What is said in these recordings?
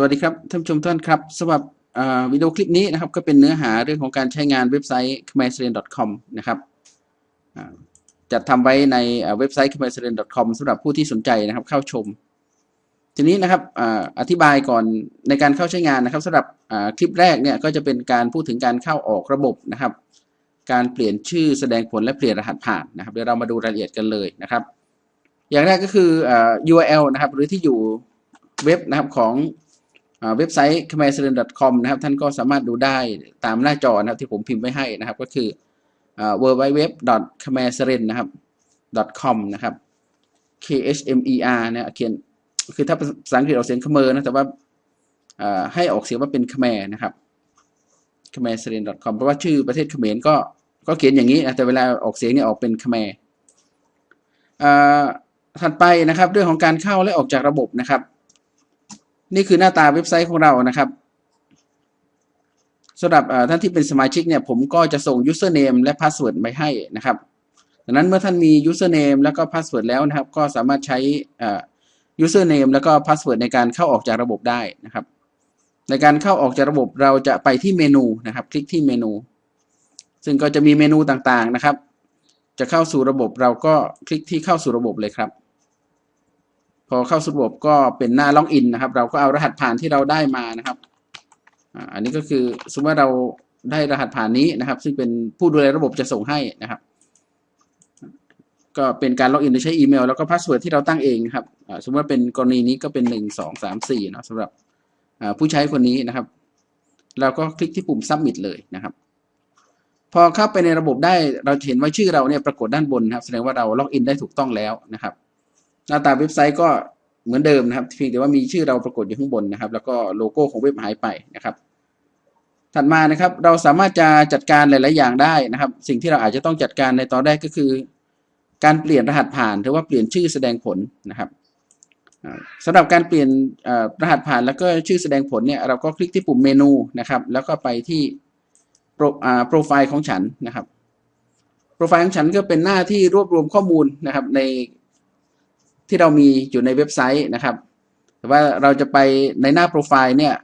สวัสดีครับท่านผู้ชมท่านครับสำหรับวิดีโอคลิปนี้นะครับก็เป็นเนื้อหาเรื่องของการใช้งานเว็บไซต์ k h m e r s e r e n c o m นะครับจัดทำไว้ในเว็บไซต์ k h m e r s e r e n c o m สำหรับผู้ที่สนใจนะครับเข้าชม ทีนี้นะครับออธิบายก่อนในการเข้าใช้งานนะครับสำหรับคลิปแรกเนี่ยก็จะเป็นการพูดถึงการเข้าออกระบบนะครับ การเปลี่ยนชื่อแสดงผลและเปลี่ยนรหัสผ่านนะครับเดี๋ยวเรามาดูรายละเอียดกันเลยนะครับ อย่างแรกก็คืออ URL นะครับหรือที่อยู่เว็บนะครับของ เว็บไซต์ k h m e r s e r e n c o m นะครับท่านก็สามารถดูได้ตามหน้าจอนะครับที่ผมพิมพ์ไว้ให้นะครับก็คือ www k h m e r s e r e n นะครับ .com นะครับ k h m e r เนี่ยเขียนคือถ้าภาษาอังกฤษออกเสียงเขมรนะแต่ว่าให้ออกเสียงว่าเป็น Khmer นะครับ k h m e r s e r e n c o m เพราะว่าชื่อประเทศเขมรก็ก็เขียนอย่างนี้นะแต่เวลาออกเสียงเนี่ยออกเป็น Khmer อ่าถัดไปนะครับเรื่องของการเข้าและออกจากระบบนะครับ นี่คือหน้าตาเว็บไซต์ของเรานะครับสำหรับท่านที่เป็นสมาชิกเนี่ยผมก็จะส่ง username และ password ไปให้นะครับดังนั้นเมื่อท่านมี username แล้วก็ password แล้วนะครับ ก็สามารถใช้ username แล้วก็ password ในการเข้าออกจากระบบได้นะครับ ในการเข้าออกจากระบบเราจะไปที่เมนูนะครับ คลิกที่เมนู ซึ่งก็จะมีเมนูต่างๆนะครับ จะเข้าสู่ระบบเราก็คลิกที่เข้าสู่ระบบเลยครับ พอเข้าสู่ระบบก็เป็นหน้าล็อกอินนะครับ เราก็เอารหัสผ่านที่เราได้มานะครับอันนี้ก็คือสมมติว่าเราได้รหัสผ่านนี้นะครับ ซึ่งเป็นผู้ดูแลระบบจะส่งให้นะครับ ก็เป็นการล็อกอินโดยใช้อีเมล แล้วก็พาสเวิร์ดที่เราตั้งเองครับสมมติว่าเป็นกรณีนี้ก็เป็นหนึ่งสองสามสี่นะสำหรับผู้ใช้คนนี้นะครับ เราก็คลิกที่ปุ่ม submit เลยนะครับ พอเข้าไปในระบบได้เราเห็นว่าชื่อเราเนี่ยปรากฏด้านบนนะครับ แสดงว่าเราล็อกอินได้ถูกต้องแล้วนะครับ หน้าตาเว็บไซต์ก็เหมือนเดิมนะครับเพียงแต่ว่ามีชื่อเราปรากฏอยู่ข้างบนนะครับ แล้วก็โลโก้ของเว็บหายไปนะครับ ถัดมานะครับเราสามารถจะจัดการหลาย ๆ อย่างได้นะครับ สิ่งที่เราอาจจะต้องจัดการในตอนแรกก็คือ การเปลี่ยนรหัสผ่านหรือว่าเปลี่ยนชื่อแสดงผลนะครับสำหรับการเปลี่ยนรหัสผ่านแล้วก็ชื่อแสดงผลเนี่ยเราก็คลิกที่ปุ่มเมนูนะครับ แล้วก็ไปที่โปรไฟล์ของฉันนะครับโปรไฟล์ของฉันก็เป็นหน้าที่รวบรวมข้อมูลนะครับใน ที่เรามีอยู่ในเว็บไซต์นะครับ แต่ว่าเราจะไปในหน้าโปรไฟล์เนี่ย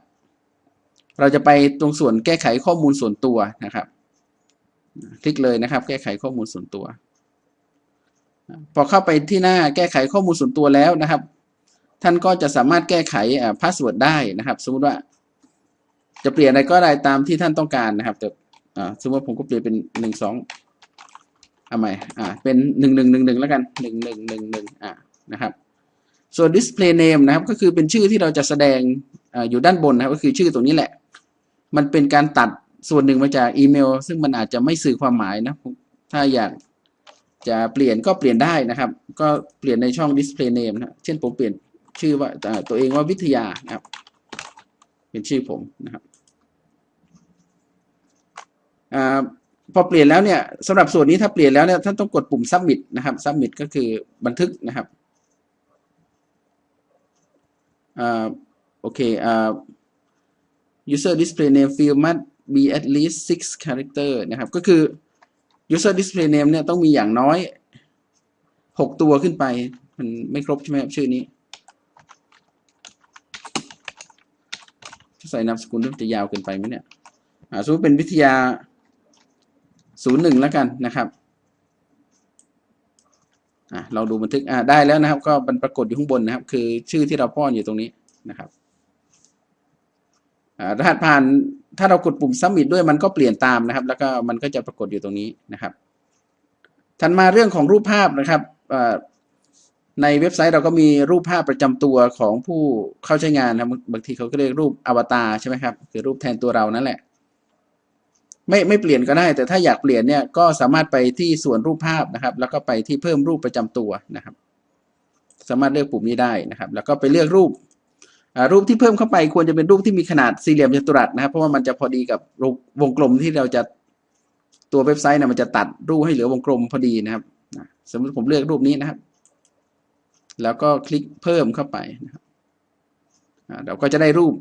เราจะไปตรงส่วนแก้ไขข้อมูลส่วนตัวนะครับ คลิกเลยนะครับ แก้ไขข้อมูลส่วนตัว พอเข้าไปที่หน้าแก้ไขข้อมูลส่วนตัวแล้วนะครับ ท่านก็จะสามารถแก้ไขพาสเวิร์ดได้นะครับ สมมติว่า จะเปลี่ยนอะไรก็ได้ตามที่ท่านต้องการนะครับแต่สมมติผมก็เปลี่ยนเป็นหนึ่งสองเอาใหม่อ่าเป็นหนึ่งหนึ่งหนึ่งหนึ่งแล้วกันหนึ่งหนึ่งหนึ่งหนึ่งอ่า นะครับ ส่วน display name นะครับก็คือเป็นชื่อที่เราจะแสดงออยู่ด้านบนนะครับก็คือชื่อตรงนี้แหละ มันเป็นการตัดส่วนหนึ่งมาจากอีเมล ซึ่งมันอาจจะไม่สื่อความหมายนะ ถ้าอยากจะเปลี่ยนก็เปลี่ยนได้นะครับ ก็เปลี่ยนในช่อง display name นะเช่นผมเปลี่ยนชื่อว่าตัวเองว่าวิทยานะครับ เป็นชื่อผมนะครับอพอเปลี่ยนแล้วเนี่ยสำหรับส่วนนี้ถ้าเปลี่ยนแล้วเนี่ยท่านต้องกดปุ่ม submit นะครับ submit ก็คือบันทึกนะครับ อ่าโอเคอ่า user display name field must be at least six character นะครับ ก็คือ user display name เนี่ยต้องมีอย่างน้อยหกตัวขึ้นไป มันไม่ครบใช่ไหมครับ ชื่อนี้ใส่นามสกุลมันจะยาวเกินไปไหมเนี่ยสมมติเป็นวิทยาศูนย์หนึ่งแล้วกันนะครับ อะเราดูบันทึกอ่าได้แล้วนะครับ ก็มันปรากฏอยู่ข้างบนนะครับ คือชื่อที่เราป้อนอยู่ตรงนี้นะครับอ่ารหัสผ่านถ้าเรากดปุ่ม submit ด้วยมันก็เปลี่ยนตามนะครับ แล้วก็มันก็จะปรากฏอยู่ตรงนี้นะครับถัดมาเรื่องของรูปภาพนะครับในเว็บไซต์เราก็มีรูปภาพประจำตัวของผู้เข้าใช้งานนะบางทีเขาก็เรียกรูปอวตารใช่ไหมครับคือรูปแทนตัวเรานั่นแหละ ไม่ไม่เปลี่ยนก็ได้ แต่ถ้าอยากเปลี่ยนเนี่ยก็สามารถไปที่ส่วนรูปภาพนะครับ แล้วก็ไปที่เพิ่มรูปประจำตัวนะครับ สามารถเลือกปุ่มนี้ได้นะครับ แล้วก็ไปเลือกรูปรูปที่เพิ่มเข้าไปควรจะเป็นรูปที่มีขนาดสี่เหลี่ยมจัตุรัสนะครับ เพราะว่ามันจะพอดีกับวงกลมที่เราจะตัวเว็บไซต์นะมันจะตัดรูปให้เหลือวงกลมพอดีนะครับสมมติผมเลือกรูปนี้นะครับ แล้วก็คลิกเพิ่มเข้าไปนะครับเราก็จะได้รูป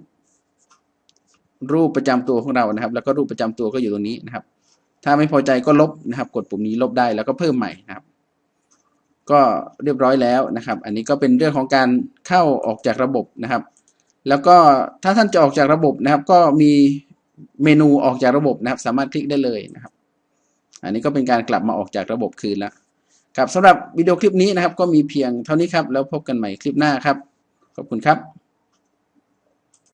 รูปประจำตัวของเรานะครับ แล้วก็รูปประจำตัวก็อยู่ตรงนี้นะครับ ถ้าไม่พอใจก็ลบนะครับ กดปุ่มนี้ลบได้แล้วก็เพิ่มใหม่นะครับ ก็เรียบร้อยแล้วนะครับ อันนี้ก็เป็นเรื่องของการเข้าออกจากระบบนะครับ แล้วก็ถ้าท่านจะออกจากระบบนะครับ ก็มีเมนูออกจากระบบนะครับ สามารถคลิกได้เลยนะครับ อันนี้ก็เป็นการกลับมาออกจากระบบคืนแล้วครับสำหรับวิดีโอคลิปนี้นะครับ ก็มีเพียงเท่านี้ครับ แล้วพบกันใหม่คลิปหน้าครับ ขอบคุณครับ